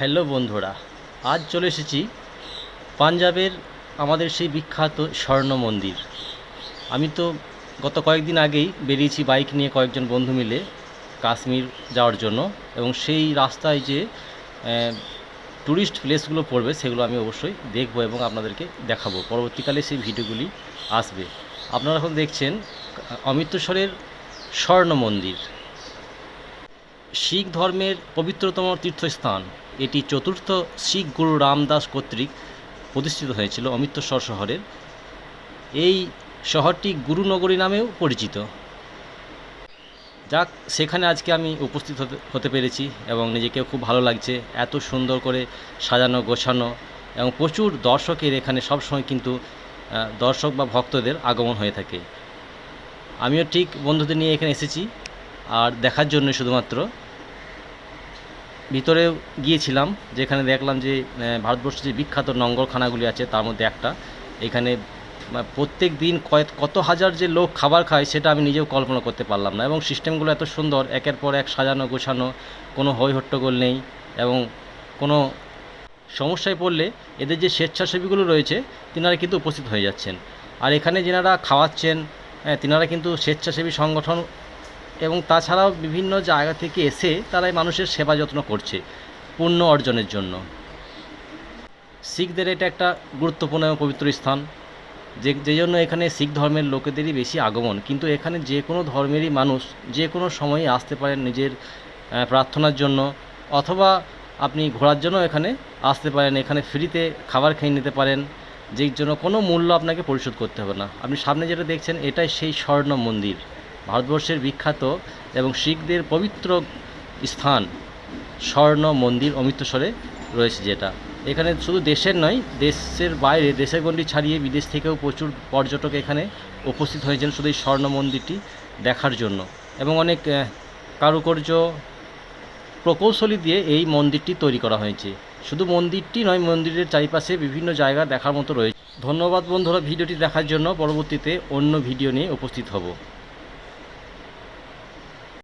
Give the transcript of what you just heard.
Hello বন্ধুরা, আজ চলে এসেছি পাঞ্জাবের আমাদের সেই বিখ্যাত স্বর্ণ মন্দির। আমি তো গত কয়েকদিন আগেই বেরিয়েছি বাইক নিয়ে কয়েকজন বন্ধু মিলে কাশ্মীর যাওয়ার জন্য এবং সেই রাস্তায় যে ট্যুরিস্ট প্লেসগুলো পড়বে সেগুলো আমি অবশ্যই দেখব এবং আপনাদেরকে দেখাবো। পরবর্তীকালে সেই ভিডিওগুলি আসবে। আপনারা এখন দেখছেন অমৃতসরের স্বর্ণ মন্দির। শিখ ধর্মের পবিত্রতম তীর্থস্থান। এটি চতুর্থ শিখ গুরু রামদাস কর্তৃক প্রতিষ্ঠিত হয়েছিল অমৃতসর শহরের। এই শহরটি গুরুনগরী নামেও পরিচিত। যাক, সেখানে আজকে আমি উপস্থিত হতে হতে পেরেছি এবং নিজেকে খুব ভালো লাগছে এত সুন্দর করে সাজানো, গোছানো এবং প্রচুর দর্শকের এখানে সবসময় কিন্তু দর্শক বা ভক্তদের আগমন হয়ে থাকে। আমিও ঠিক বন্ধুদের নিয়ে এখানে এসেছি। আর দেখার জন্য শুধুমাত্র। ভিতরে গিয়েছিলাম যেখানে দেখলাম যে ভারতবর্ষের যে বিখ্যাত নঙ্গরখানাগুলি আছে তার মধ্যে একটা। এখানে প্রত্যেক দিন কয়েক কত হাজার যে লোক খাবার খায় সেটা আমি নিজেও কল্পনা করতে পারলাম না। এবং সিস্টেমগুলো এত সুন্দর একের পর এক সাজানো গোছানো কোনো হই হট্টগোল নেই এবং কোনো সমস্যায় পড়লে এদের যে স্বেচ্ছাসেবীগুলো রয়েছে তিনারা কিন্তু উপস্থিত হয়ে যাচ্ছেন। আর এখানে যেনারা খাওয়াচ্ছেন আহ, তিনারা কিন্তু স্বেচ্ছাসেবী সংগঠন এবং তাছাড়াও বিভিন্ন জায়গা থেকে এসে তারা মানুষের সেবা যত্ন করছে, পুণ্য অর্জনের জন্য। শিখদের এটা একটা গুরুত্বপূর্ণ এবং পবিত্র স্থান। যে যে জন্য এখানে শিখ ধর্মের লোকেদেরই বেশি আগমন। কিন্তু এখানে যে কোনো ধর্মেরই মানুষ যে কোনো সময়ে আসতে পারেন নিজের প্রার্থনার জন্য অথবা আপনি ঘোরার জন্য এখানে আসতে পারেন, এখানে ফ্রিতে খাবার খেয়ে নিতে পারেন। যের জন্য কোনো মূল্য আপনাকে পরিশোধ করতে হবে না। আপনি সামনে যেটা দেখছেন, এটাই সেই স্বর্ণ মন্দির। ভারতবর্ষের বিখ্যাত এবং শিখদের পবিত্র স্থান স্বর্ণ মন্দির অমৃতসরে রয়েছে যেটা। এখানে শুধু দেশের নয়, দেশের বাইরে, দেশের গণ্ডি ছাড়িয়ে বিদেশ থেকেও প্রচুর পর্যটক এখানে উপস্থিত হয়েছেন শুধু এই স্বর্ণ মন্দিরটি দেখার জন্য। এবং অনেক কারুকার্য প্রকৌশলী দিয়ে এই মন্দিরটি তৈরি করা হয়েছে। শুধু মন্দিরটি নয়, মন্দিরের চারিপাশে বিভিন্ন জায়গা দেখার মতো রয়েছে। ধন্যবাদ বন্ধুরা ভিডিওটি দেখার জন্য। পরবর্তীতে অন্য ভিডিও নিয়ে উপস্থিত হব।